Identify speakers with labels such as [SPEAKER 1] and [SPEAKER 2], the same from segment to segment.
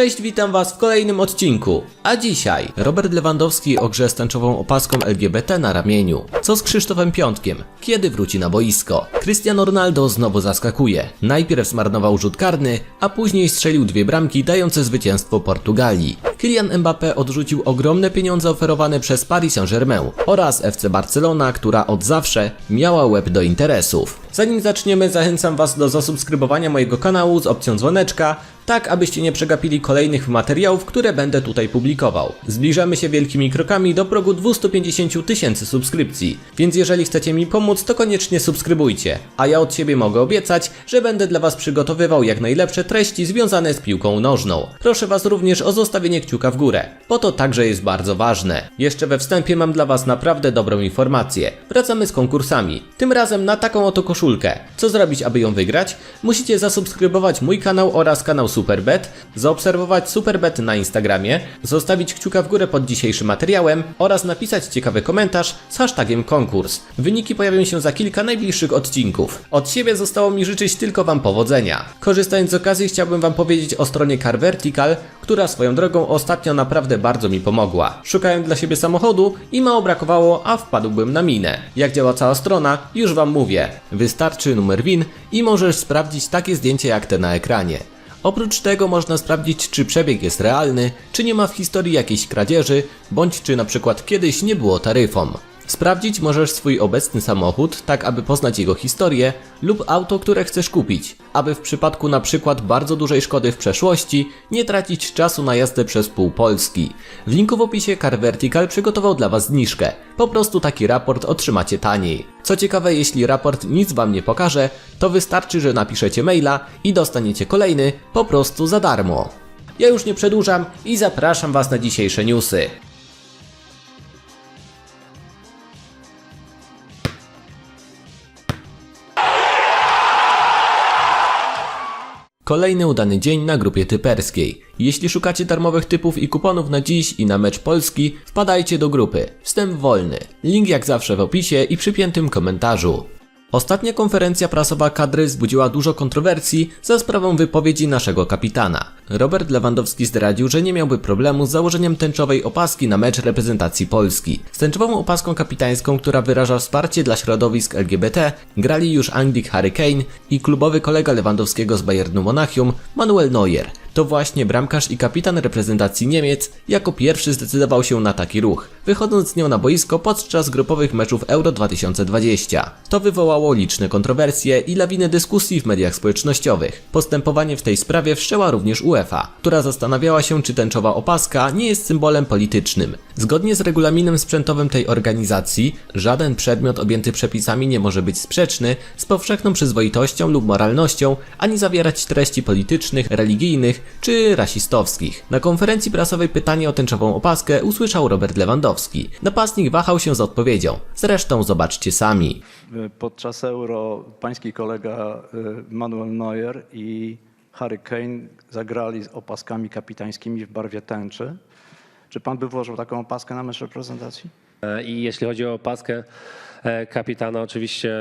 [SPEAKER 1] Cześć, witam was w kolejnym odcinku. A dzisiaj Robert Lewandowski o grze z tęczową opaską LGBT na ramieniu. Co z Krzysztofem Piątkiem? Kiedy wróci na boisko? Cristiano Ronaldo znowu zaskakuje. Najpierw zmarnował rzut karny, a później strzelił dwie bramki dające zwycięstwo Portugalii. Kylian Mbappé odrzucił ogromne pieniądze oferowane przez Paris Saint-Germain oraz FC Barcelona, która od zawsze miała łeb do interesów. Zanim zaczniemy, zachęcam Was do zasubskrybowania mojego kanału z opcją dzwoneczka, tak abyście nie przegapili kolejnych materiałów, które będę tutaj publikował. Zbliżamy się wielkimi krokami do progu 250 tysięcy subskrypcji, więc jeżeli chcecie mi pomóc, to koniecznie subskrybujcie. A ja od siebie mogę obiecać, że będę dla Was przygotowywał jak najlepsze treści związane z piłką nożną. Proszę Was również o zostawienie kciuka w górę, bo to także jest bardzo ważne. Jeszcze we wstępie mam dla Was naprawdę dobrą informację. Wracamy z konkursami. Tym razem na taką oto koszulkę. Co zrobić, aby ją wygrać? Musicie zasubskrybować mój kanał oraz kanał Superbet, zaobserwować Superbet na Instagramie, zostawić kciuka w górę pod dzisiejszym materiałem oraz napisać ciekawy komentarz z hashtagiem konkurs. Wyniki pojawią się za kilka najbliższych odcinków. Od siebie zostało mi życzyć tylko Wam powodzenia. Korzystając z okazji chciałbym Wam powiedzieć o stronie Car Vertical, która swoją drogą ostatnio naprawdę bardzo mi pomogła. Szukałem dla siebie samochodu i mało brakowało, a wpadłbym na minę. Jak działa cała strona? Już Wam mówię. Wystarczy numer WIN i możesz sprawdzić takie zdjęcie jak te na ekranie. Oprócz tego można sprawdzić, czy przebieg jest realny, czy nie ma w historii jakiejś kradzieży, bądź czy na przykład kiedyś nie było taryfą. Sprawdzić możesz swój obecny samochód, tak aby poznać jego historię, lub auto, które chcesz kupić, aby w przypadku na przykład bardzo dużej szkody w przeszłości nie tracić czasu na jazdę przez pół Polski. W linku w opisie Car Vertical przygotował dla Was zniżkę. Po prostu taki raport otrzymacie taniej. Co ciekawe, jeśli raport nic Wam nie pokaże, to wystarczy, że napiszecie maila i dostaniecie kolejny po prostu za darmo. Ja już nie przedłużam i zapraszam Was na dzisiejsze newsy. Kolejny udany dzień na grupie typerskiej. Jeśli szukacie darmowych typów i kuponów na dziś i na mecz Polski, wpadajcie do grupy. Wstęp wolny. Link jak zawsze w opisie i przypiętym komentarzu. Ostatnia konferencja prasowa kadry wzbudziła dużo kontrowersji za sprawą wypowiedzi naszego kapitana. Robert Lewandowski zdradził, że nie miałby problemu z założeniem tęczowej opaski na mecz reprezentacji Polski. Z tęczową opaską kapitańską, która wyraża wsparcie dla środowisk LGBT, grali już Anglik Harry Kane i klubowy kolega Lewandowskiego z Bayernu Monachium, Manuel Neuer. To właśnie bramkarz i kapitan reprezentacji Niemiec jako pierwszy zdecydował się na taki ruch, wychodząc z nią na boisko podczas grupowych meczów Euro 2020. To wywołało liczne kontrowersje i lawinę dyskusji w mediach społecznościowych. Postępowanie w tej sprawie wszczęła również UEFA, która zastanawiała się, czy tęczowa opaska nie jest symbolem politycznym. Zgodnie z regulaminem sprzętowym tej organizacji, żaden przedmiot objęty przepisami nie może być sprzeczny z powszechną przyzwoitością lub moralnością, ani zawierać treści politycznych, religijnych czy rasistowskich. Na konferencji prasowej pytanie o tęczową opaskę usłyszał Robert Lewandowski. Napastnik wahał się z odpowiedzią. Zresztą zobaczcie sami.
[SPEAKER 2] Podczas Euro pański kolega y, Manuel Neuer i Harry Kane zagrali z opaskami kapitańskimi w barwie tęczy. Czy pan by włożył taką opaskę na mecz reprezentacji?
[SPEAKER 3] E, I jeśli chodzi o paskę e, kapitana, oczywiście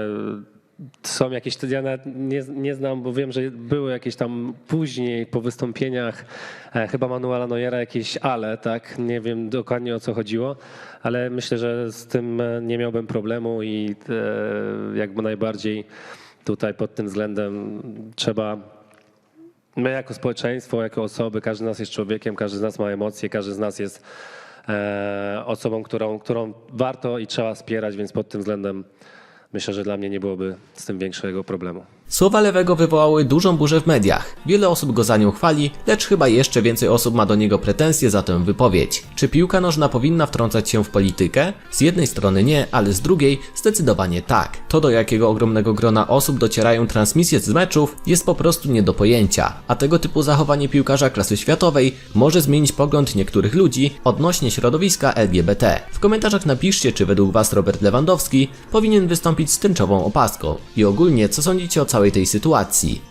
[SPEAKER 3] są jakieś, ja nie, nie znam, bo wiem, że były jakieś tam później po wystąpieniach e, chyba Manuela Neuera jakieś ale, tak? Nie wiem dokładnie o co chodziło, ale myślę, że z tym e, nie miałbym problemu i e, jakby najbardziej tutaj pod tym względem trzeba My jako społeczeństwo, jako osoby, każdy z nas jest człowiekiem, każdy z nas ma emocje, każdy z nas jest osobą, którą, którą warto i trzeba wspierać, więc pod tym względem myślę, że dla mnie nie byłoby z tym większego problemu.
[SPEAKER 1] Słowa lewego wywołały dużą burzę w mediach. Wiele osób go za nią chwali, lecz chyba jeszcze więcej osób ma do niego pretensje za tę wypowiedź. Czy piłka nożna powinna wtrącać się w politykę? Z jednej strony nie, ale z drugiej zdecydowanie tak. To do jakiego ogromnego grona osób docierają transmisje z meczów jest po prostu nie do pojęcia. A tego typu zachowanie piłkarza klasy światowej może zmienić pogląd niektórych ludzi odnośnie środowiska LGBT. W komentarzach napiszcie, czy według Was Robert Lewandowski powinien wystąpić z tęczową opaską i ogólnie co sądzicie o całej tej sytuacji.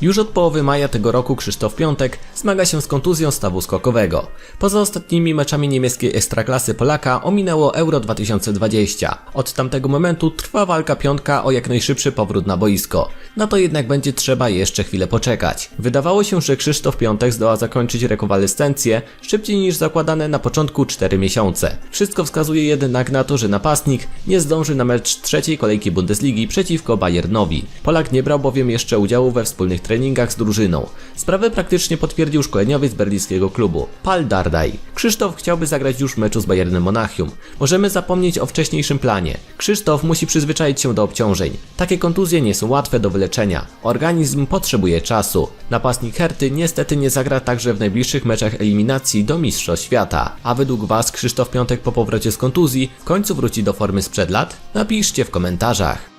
[SPEAKER 1] Już od połowy maja tego roku Krzysztof Piątek zmaga się z kontuzją stawu skokowego. Poza ostatnimi meczami niemieckiej ekstraklasy Polaka ominęło Euro 2020. Od tamtego momentu trwa walka Piątka o jak najszybszy powrót na boisko. Na to jednak będzie trzeba jeszcze chwilę poczekać. Wydawało się, że Krzysztof Piątek zdoła zakończyć rekonwalescencję szybciej niż zakładane na początku 4 miesiące. Wszystko wskazuje jednak na to, że napastnik nie zdąży na mecz trzeciej kolejki Bundesligi przeciwko Bayernowi. Polak nie brał bowiem jeszcze udziału we wspólnych treningach z drużyną. Sprawę praktycznie potwierdził szkoleniowiec berlińskiego klubu, Pal Dardai. Krzysztof chciałby zagrać już w meczu z Bayernem Monachium. Możemy zapomnieć o wcześniejszym planie. Krzysztof musi przyzwyczaić się do obciążeń. Takie kontuzje nie są łatwe do wyleczenia. Organizm potrzebuje czasu. Napastnik Herty niestety nie zagra także w najbliższych meczach eliminacji do Mistrzostw Świata. A według Was Krzysztof Piątek po powrocie z kontuzji w końcu wróci do formy sprzed lat? Napiszcie w komentarzach.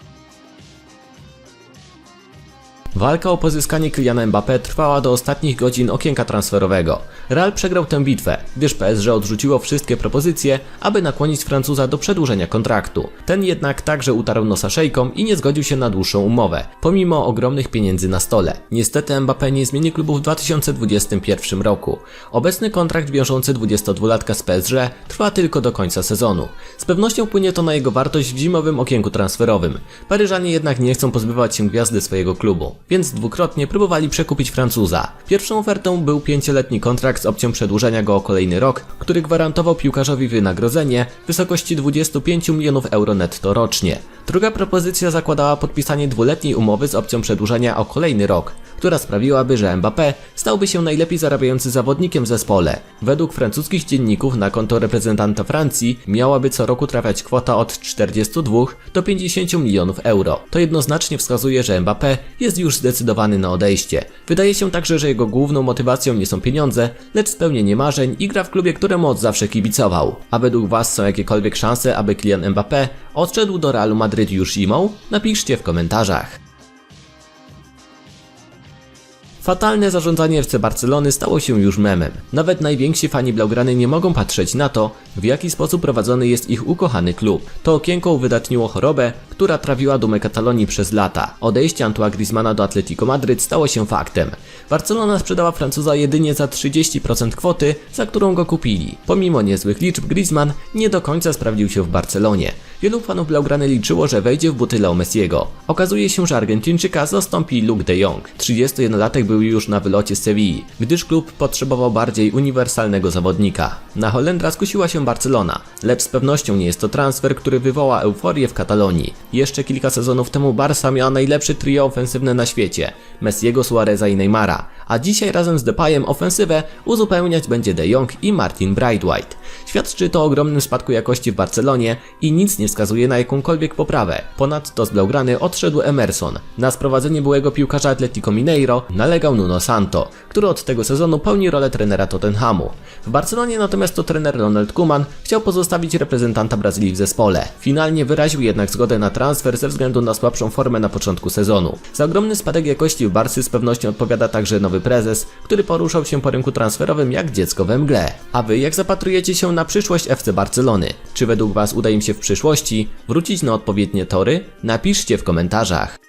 [SPEAKER 1] Walka o pozyskanie Kyliana Mbappé trwała do ostatnich godzin okienka transferowego. Real przegrał tę bitwę, gdyż PSG odrzuciło wszystkie propozycje, aby nakłonić Francuza do przedłużenia kontraktu. Ten jednak także utarł nosa szejkom i nie zgodził się na dłuższą umowę, pomimo ogromnych pieniędzy na stole. Niestety Mbappé nie zmieni klubu w 2021 roku. Obecny kontrakt wiążący 22-latka z PSG trwa tylko do końca sezonu. Z pewnością wpłynie to na jego wartość w zimowym okienku transferowym. Paryżanie jednak nie chcą pozbywać się gwiazdy swojego klubu więc dwukrotnie próbowali przekupić Francuza. Pierwszą ofertą był pięcioletni kontrakt z opcją przedłużenia go o kolejny rok, który gwarantował piłkarzowi wynagrodzenie w wysokości 25 milionów euro netto rocznie. Druga propozycja zakładała podpisanie dwuletniej umowy z opcją przedłużenia o kolejny rok, która sprawiłaby, że Mbappé stałby się najlepiej zarabiający zawodnikiem w zespole. Według francuskich dzienników na konto reprezentanta Francji miałaby co roku trafiać kwota od 42 do 50 milionów euro. To jednoznacznie wskazuje, że Mbappé jest już zdecydowany na odejście. Wydaje się także, że jego główną motywacją nie są pieniądze, lecz spełnienie marzeń i gra w klubie, któremu od zawsze kibicował. A według Was są jakiekolwiek szanse, aby Kylian Mbappé odszedł do Realu Madryt już zimą? Napiszcie w komentarzach. Fatalne zarządzanie FC Barcelony stało się już memem. Nawet najwięksi fani Blaugrany nie mogą patrzeć na to, w jaki sposób prowadzony jest ich ukochany klub. To okienko uwydatniło chorobę, która trawiła dumę Katalonii przez lata. Odejście Antoine Griezmana do Atletico Madryt stało się faktem. Barcelona sprzedała Francuza jedynie za 30% kwoty, za którą go kupili. Pomimo niezłych liczb, Griezmann nie do końca sprawdził się w Barcelonie. Wielu fanów Blaugrany liczyło, że wejdzie w buty Leo Messiego. Okazuje się, że Argentyńczyka zastąpi Luke de Jong. 31-latek był już na wylocie z Sewilli, gdyż klub potrzebował bardziej uniwersalnego zawodnika. Na Holendra skusiła się Barcelona, lecz z pewnością nie jest to transfer, który wywoła euforię w Katalonii. Jeszcze kilka sezonów temu Barca miała najlepsze trio ofensywne na świecie Messiego, Suareza i Neymara, a dzisiaj razem z Depayem ofensywę uzupełniać będzie De Jong i Martin Braithwaite. Świadczy to o ogromnym spadku jakości w Barcelonie i nic nie wskazuje na jakąkolwiek poprawę. Ponadto z Blaugrany odszedł Emerson. Na sprowadzenie byłego piłkarza Atletico Mineiro nalegał Nuno Santo, który od tego sezonu pełni rolę trenera Tottenhamu. W Barcelonie natomiast to trener Ronald Koeman chciał pozostawić reprezentanta Brazylii w zespole. Finalnie wyraził jednak zgodę na transfer ze względu na słabszą formę na początku sezonu. Za ogromny spadek jakości w Barcy z pewnością odpowiada także nowy prezes, który poruszał się po rynku transferowym jak dziecko we mgle. A wy jak zapatrujecie się na przyszłość FC Barcelony? Czy według was uda im się w przyszłości wrócić na odpowiednie tory? Napiszcie w komentarzach.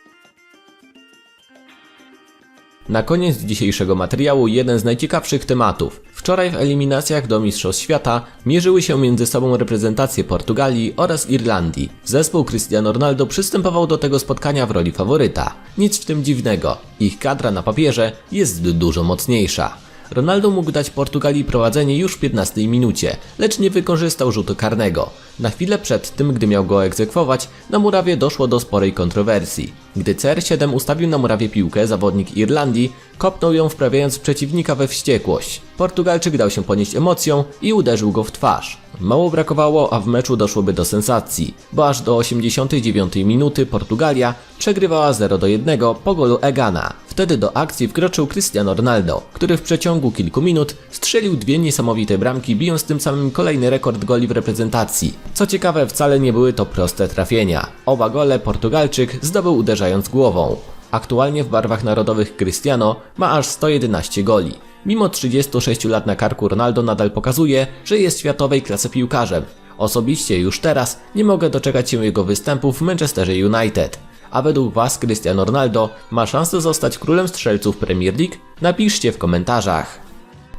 [SPEAKER 1] Na koniec dzisiejszego materiału jeden z najciekawszych tematów. Wczoraj w eliminacjach do Mistrzostw Świata mierzyły się między sobą reprezentacje Portugalii oraz Irlandii. Zespół Cristiano Ronaldo przystępował do tego spotkania w roli faworyta. Nic w tym dziwnego, ich kadra na papierze jest dużo mocniejsza. Ronaldo mógł dać Portugalii prowadzenie już w 15 minucie, lecz nie wykorzystał rzutu karnego. Na chwilę przed tym, gdy miał go egzekwować, na murawie doszło do sporej kontrowersji. Gdy CR7 ustawił na murawie piłkę, zawodnik Irlandii kopnął ją wprawiając przeciwnika we wściekłość. Portugalczyk dał się ponieść emocją i uderzył go w twarz. Mało brakowało, a w meczu doszłoby do sensacji, bo aż do 89 minuty Portugalia przegrywała 0 do 1 po golu Egana. Wtedy do akcji wkroczył Cristiano Ronaldo, który w przeciągu kilku minut strzelił dwie niesamowite bramki, bijąc tym samym kolejny rekord goli w reprezentacji. Co ciekawe, wcale nie były to proste trafienia. Oba gole Portugalczyk zdobył uderzając głową. Aktualnie w barwach narodowych Cristiano ma aż 111 goli. Mimo 36 lat na karku Ronaldo nadal pokazuje, że jest światowej klasy piłkarzem. Osobiście już teraz nie mogę doczekać się jego występów w Manchesterze United. A według Was Cristiano Ronaldo ma szansę zostać królem strzelców Premier League? Napiszcie w komentarzach.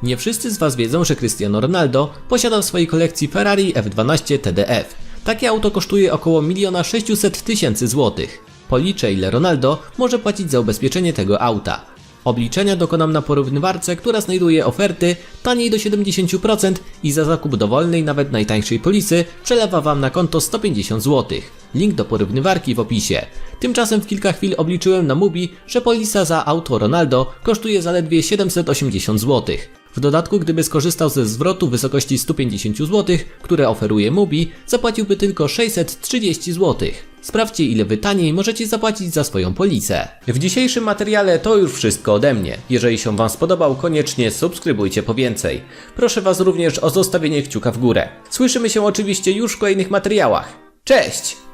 [SPEAKER 1] Nie wszyscy z Was wiedzą, że Cristiano Ronaldo posiada w swojej kolekcji Ferrari F12 TDF. Takie auto kosztuje około 1 600 tysięcy złotych. Policzę ile Ronaldo może płacić za ubezpieczenie tego auta. Obliczenia dokonam na porównywarce, która znajduje oferty taniej do 70% i za zakup dowolnej, nawet najtańszej polisy przelewa Wam na konto 150 zł. Link do porównywarki w opisie. Tymczasem w kilka chwil obliczyłem na Mubi, że polisa za auto Ronaldo kosztuje zaledwie 780 zł. W dodatku, gdyby skorzystał ze zwrotu w wysokości 150 zł, które oferuje Mubi, zapłaciłby tylko 630 zł. Sprawdźcie ile wy taniej możecie zapłacić za swoją polisę. W dzisiejszym materiale to już wszystko ode mnie. Jeżeli się Wam spodobał, koniecznie subskrybujcie po więcej. Proszę Was również o zostawienie kciuka w górę. Słyszymy się oczywiście już w kolejnych materiałach. Cześć!